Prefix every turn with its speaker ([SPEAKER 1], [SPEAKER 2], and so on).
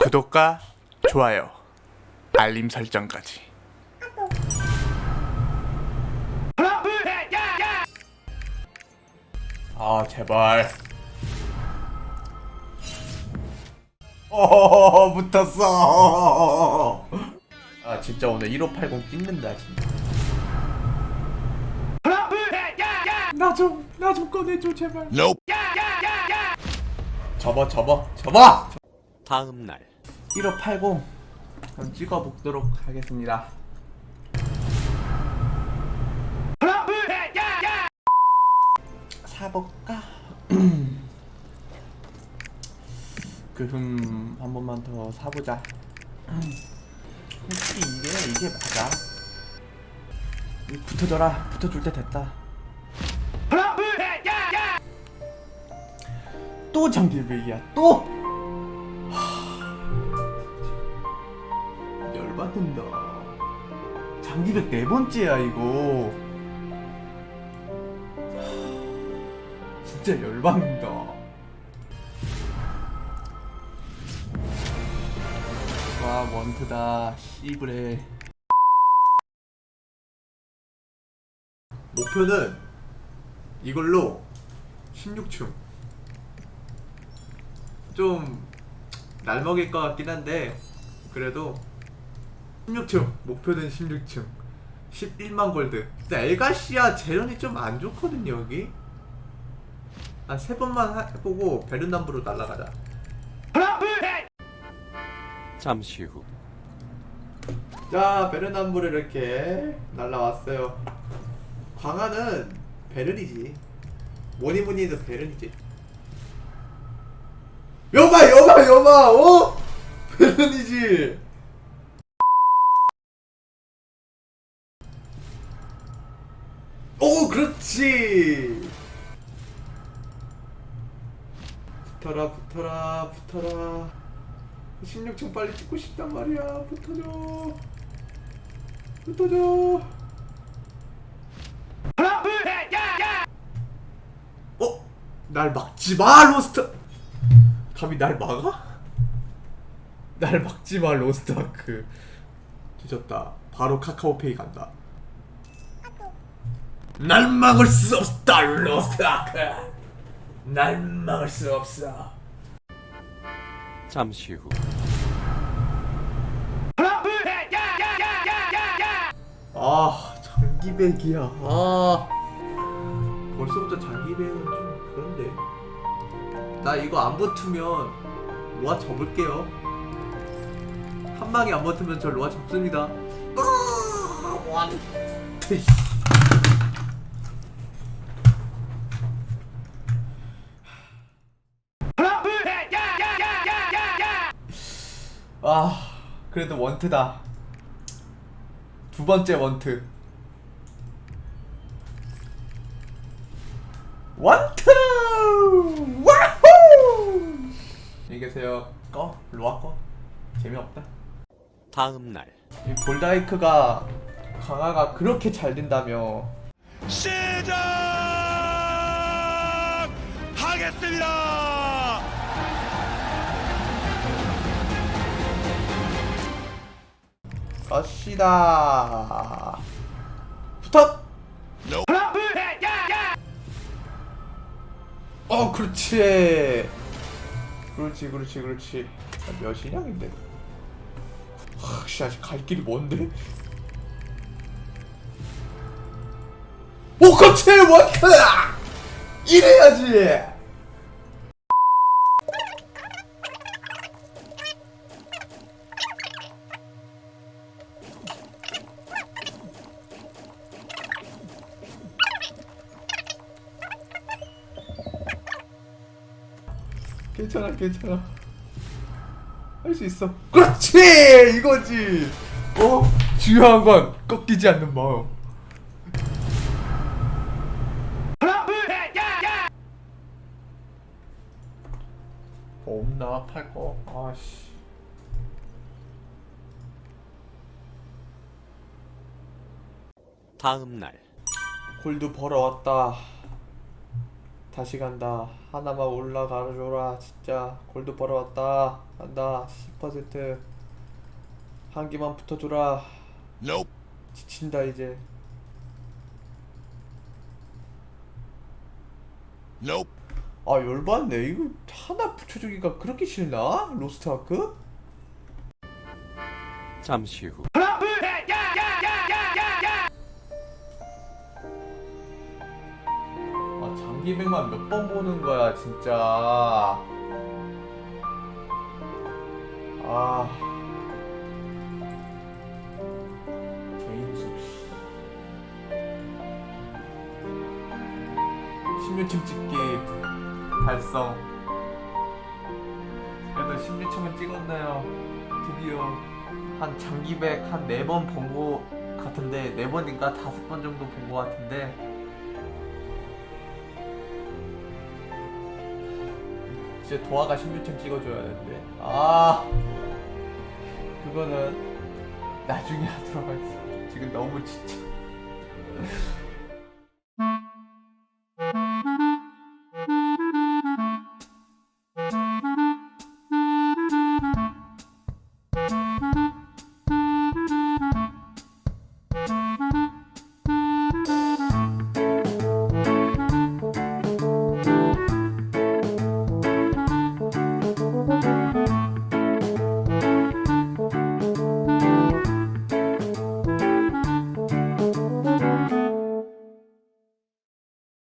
[SPEAKER 1] 구독과 좋아요, 알림 설정까지. 아 제발. 어 붙었어. 아 진짜 오늘 1580 찍는다 진짜. 나좀 나 좀 꺼내줘 제발. 접어 접어 접어.
[SPEAKER 2] 다음 날
[SPEAKER 1] 1580 한번 찍어 보도록 하겠습니다. 사볼까? 그흠 한 번만 더 사보자. 혹시 이게 이게 맞아? 이 붙어줘라 붙어줄 때 됐다. 또 장길백이야 또. 열받는다. 장기백 네 번째야 이거. 하, 진짜 열받는다. 와 원트다 씨브레. 목표는 이걸로 16층. 좀 날먹일 것 같긴 한데 그래도 16층 목표는 16층. 11만 골드. 근데 엘가시아 재련이 좀 안 좋거든요 여기. 한 세 번만 하- 해보고 베르남부로 날아가자.
[SPEAKER 2] 잠시 후.
[SPEAKER 1] 자 베르남부를 이렇게 날라왔어요. 광하는 베른이지. 뭐니 뭐니 해도 베른이지. 여봐 여봐 여봐. 어? 베른이지 오 그렇지. 붙어라 붙어라 붙어라. 16층 빨리 찍고 싶단 말이야. 붙어줘. 붙어줘. 어? 날 막지 마 로스트 감히 날 막아? 날 막지 마 로스트 아크 뒤졌다. 바로 카카오페이 간다 날 막을 수 없다 로스트아크. 날 막을 수 없어.
[SPEAKER 2] 잠시 후.
[SPEAKER 1] 아 장기백이야. 아 벌써부터 장기백은 좀 그런데. 나 이거 안 붙으면 로아 접을게요. 한 방에 안 붙으면 저 로아 접습니다. 아, 원. 트이씨. 아 그래도 원트다. 두 번째 원트. 원트! 와후 안녕히 계세요. 꺼 로아 꺼. 재미없다.
[SPEAKER 2] 다음 날.
[SPEAKER 1] 이 볼다이크가 강화가 그렇게 잘 된다며.
[SPEAKER 3] 시작하겠습니다.
[SPEAKER 1] 갑시다. 붙어. 어 그렇지. 그렇지 그렇지 그렇지. 아, 몇이냐인데? 확씨 아직 갈 길이 먼데? 오 그렇지! 원트 이래야지 괜찮아 괜찮아. 할 수 있어. 그렇지! 이거지! 어? 중요한 건 꺾이지 않는 마음. 없나? 팔거? 아씨.
[SPEAKER 2] 다음 날.
[SPEAKER 1] 골드 벌어왔다 다시 간다. 하나만 올라가줘라. 진짜 골드 벌어왔다. 간다. 10%한 개만 붙어줘라.
[SPEAKER 3] Nope.
[SPEAKER 1] 지친다 이제.
[SPEAKER 3] Nope.
[SPEAKER 1] 아 열받네. 이거 하나 붙여주기가 그렇게 싫나? 로스트아크?
[SPEAKER 2] 잠시 후
[SPEAKER 1] 아 장기백만 몇 번 보는 거야 진짜. 아. 개인숙 씨. 16층 찍기 달성. 그래도 16층은 찍었네요. 드디어 한 장기백 한 4번 본 거 같은데 4번인가 5번 정도 본 거 같은데 진짜 도화가 16층 찍어줘야 되는데. 아 그거는 나중에 하도록 하겠습니다. 지금 너무 진짜